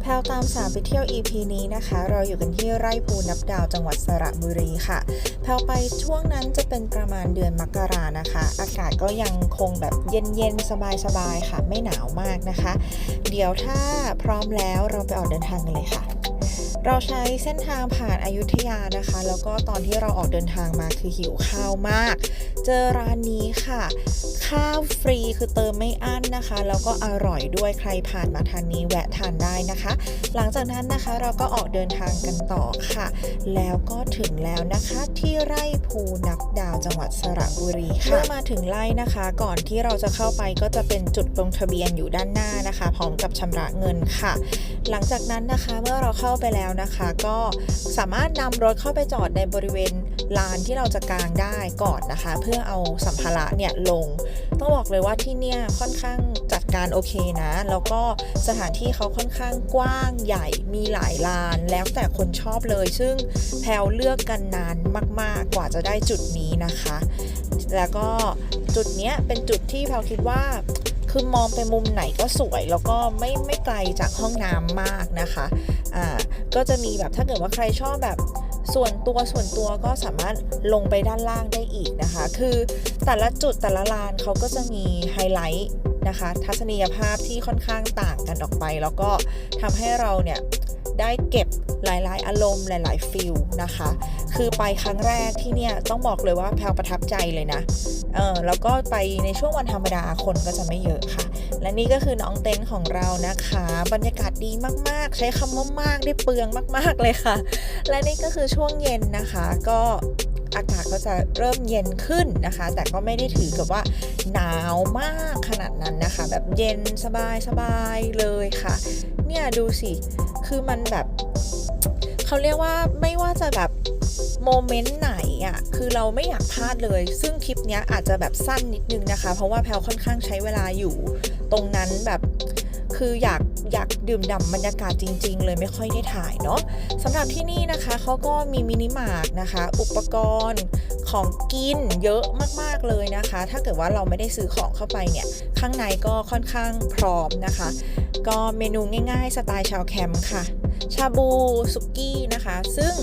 แพลวตามสาวไปเที่ยว EP นี้นะคะ เราอยู่กันที่ไร่ภูนับดาวจังหวัดสระบุรีค่ะ แพลวไปช่วงนั้นจะเป็นประมาณเดือนมกรานะคะ อากาศก็ยังคงแบบเย็นๆ สบายๆ ค่ะ ไม่หนาวมากนะคะ เดี๋ยวถ้าพร้อมแล้วเราไปออกเดินทางกันเลยค่ะ เราใช้เส้นทางผ่านอายุทยานะคะ แล้วก็ตอนที่เราออกเดินทางมาคือหิวข้าวมาก เจอร้านนี้ค่ะ ข้าวฟรีคือเติมไม่อั้นนะคะ แล้วก็อร่อยด้วยใครผ่านมาทานนี้แวะทานได้นะคะ หลังจากนั้นนะคะเราก็ออกเดินทางกันต่อค่ะ แล้วก็ถึงแล้วนะคะที่ไร่ภูนับดาวจังหวัดสระบุรีค่ะเมื่อมาถึงไร่นะคะ ก่อนที่เราจะเข้าไปก็จะเป็นจุดลงทะเบียนอยู่ด้านหน้านะคะ พร้อมกับชำระเงินค่ะ หลังจากนั้นนะคะเมื่อเราเข้าไปแล้วนะคะ ก็สามารถนำรถเข้าไปจอดในบริเวณลานที่เราจะกางได้ก่อนนะคะ เพื่อเอาสัมภาระเนี่ยลง ต้องบอกเลยว่าที่เนี่ยค่อนข้างจัดการโอเคนะ แล้วก็สถานที่เขาค่อนข้างกว้างใหญ่มีหลายลาน แล้วแต่คนชอบเลย ซึ่งแพลวเลือกกันนานมาก ๆ กว่าจะได้จุดนี้นะคะ แล้วก็จุดเนี้ยเป็นจุดที่แพลวคิดว่า คือมองไปมุมไหนก็สวย แล้วก็ไม่ไม่ไกลจากห้องน้ำมากนะคะอ่าก็จะมีแบบถ้าเกิดว่าใครชอบแบบส่วนตัวส่วนตัวก็สามารถลงไปด้านล่างได้อีกนะคะ คือแต่ละจุดแต่ละลานเขาก็จะมีไฮไลท์ นะคะ ทัศนียภาพที่ค่อนข้างต่างกันออกไป แล้วก็ทำให้เราเนี่ยได้เก็บหลาย ๆ อารมณ์หลาย ๆ ฟิลนะคะ คือไปครั้งแรกที่เนี่ยต้องบอกเลยว่าแพลวประทับใจเลยนะ เออแล้วก็ไปในช่วงวันธรรมดาคนก็จะไม่เยอะค่ะ และนี่ก็คือน้องเต็นท์ของเรานะคะ บรรยากาศดีมาก ๆ ใช้คำว่ามากได้เปลืองมาก ๆ เลยค่ะ และนี่ก็คือช่วงเย็นนะคะ ก็ อากาศก็จะเริ่มเย็นขึ้นนะคะ แต่ก็ไม่ได้ถือกับว่าหนาวมากขนาดนั้นนะคะ แบบเย็นสบายสบายเลยค่ะ เนี่ยดูสิ คือมันแบบเขาเรียกว่าไม่ว่าจะแบบโมเมนต์ไหนอะ่ะคือเราไม่อยากพลาดเลย ซึ่งคลิปนี้อาจจะแบบสั้นนิดนึงนะคะ เพราะว่าแพลวค่อนข้างใช้เวลาอยู่ตรงนั้นแบบ คืออยากอยากดื่มด่ำบรรยากาศจริง ๆ เลยไม่ค่อยได้ถ่ายเนาะสำหรับที่นี่นะคะเขาก็มีมินิมาร์ทนะคะ อุปกรณ์ของกินเยอะมากๆเลยนะคะ ถ้าเกิดว่าเราไม่ได้ซื้อของเข้าไปเนี่ย ข้างในก็ค่อนข้างพร้อมนะคะ ก็เมนูง่าย ๆ สไตล์ชาวแคมป์ค่ะชาบูสุกี้นะคะ ซึ่ง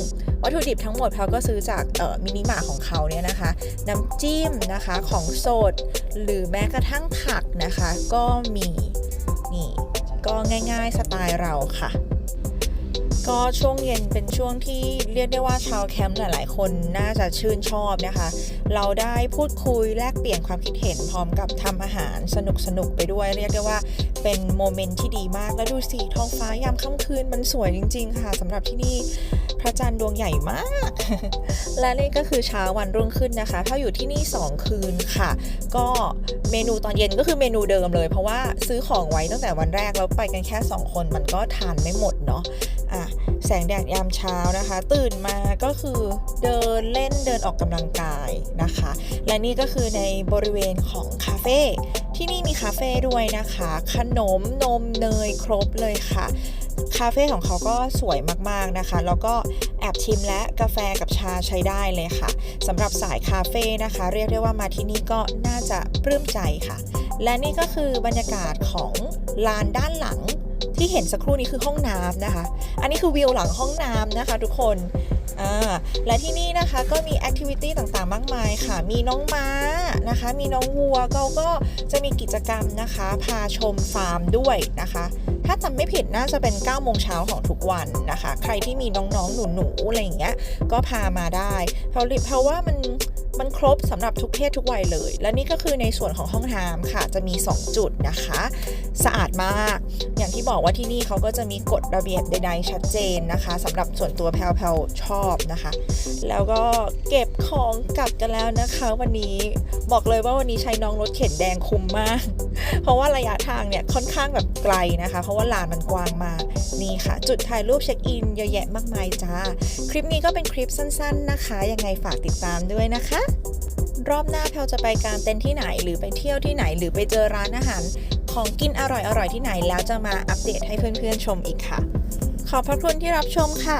วัตถุดิบทั้งหมดเราก็ซื้อจากมินิมาร์ทของเขาเนี่ยนะคะ น้ำจิ้มนะคะของสด หรือแม้กระทั่งผักนะคะ ก็มี ก็ง่ายๆสไตล์เราค่ะก็ช่วงเย็นเป็นช่วงที่เรียกได้ว่าชาวแคมป์หลาย ๆ คนน่าจะชื่นชอบนะคะ เราได้พูดคุยแลกเปลี่ยนความคิดเห็นพร้อมกับทำอาหารสนุกๆไปด้วย เรียกได้ว่าเป็นโมเมนต์ที่ดีมากแล้วดูสิท้องฟ้ายามค่ำคืนมันสวยจริง ๆ ค่ะสำหรับที่นี่พระจันทร์ดวงใหญ่มาก และนี่ก็คือเช้าวันรุ่งขึ้นนะคะถ้าอยู่ที่นี่ 2 คืนค่ะ ก็เมนูตอนเย็นก็คือเมนูเดิมเลย เพราะว่าซื้อของไว้ตั้งแต่วันแรกแล้วไปกันแค่ 2 คนมันก็ทานไม่หมดเนาะอะ แสงแดดยามเช้านะคะ ตื่นมาก็คือเดินเล่นเดินออกกำลังกายนะคะ และนี่ก็คือในบริเวณของคาเฟ่ที่นี่มีคาเฟ่ด้วยนะคะ ขนมนมเนยครบเลยค่ะคาเฟ่ของเขาก็สวยมากๆนะคะ แล้วก็แอบชิมและกาแฟกับชาใช้ได้เลยค่ะสำหรับสายคาเฟ่นะคะ เรียกได้ว่ามาที่นี่ก็น่าจะปลื้มใจค่ะ และนี่ก็คือบรรยากาศของลานด้านหลัง เห็นสักครู่นี้คือห้องน้ำนะคะ อันนี้คือวิวหลังห้องน้ำนะคะ ทุกคนและที่นี่นะคะก็มีแอคทิวิตี้ต่างๆ มากมายค่ะ มีน้องม้านะคะ มีน้องวัวเราก็จะมีกิจกรรมนะคะ พาชมฟาร์มด้วยนะคะ ถ้าจำไม่ผิดน่าจะเป็น9โมงเช้าของทุกวันนะคะ ใครที่มีน้องๆ หนูๆ อะไรอย่างเงี้ย ก็พามาได้ เพราะเพราะว่ามันมันครบสำหรับทุกเพศทุกวัยเลย และนี่ก็คือในส่วนของห้องน้ำค่ะ จะมี 2 จุดนะคะ สะอาดมาก อย่างที่บอกว่าที่นี่เขาก็จะมีกฎระเบียบใดๆชัดเจนนะคะสำหรับส่วนตัวแพลวๆชอบนะคะ แล้วก็เก็บของกลับกันแล้วนะคะ วันนี้บอกเลยว่าวันนี้ใช้น้องรถเข็นแดงคุ้มมาก เพราะว่าระยะทางเนี่ยค่อนข้างแบบไกลนะคะ เพราะว่าลานมันกว้างมากนี่ค่ะ จุดถ่ายรูปเช็คอินเยอะแยะมากมายจ้า คลิปนี้ก็เป็นคลิปสั้น ๆนะคะ ยังไงฝากติดตามด้วยนะคะรอบหน้าแพลจะไปกางเต็นที่ไหนหรือไปเที่ยวที่ไหนหรือไปเจอร้านอาหาร ของกินอร่อยๆที่ไหนแล้วจะมาอัปเดตให้เพื่อนๆชมอีกค่ะ ขอบพระคุณที่รับชมค่ะ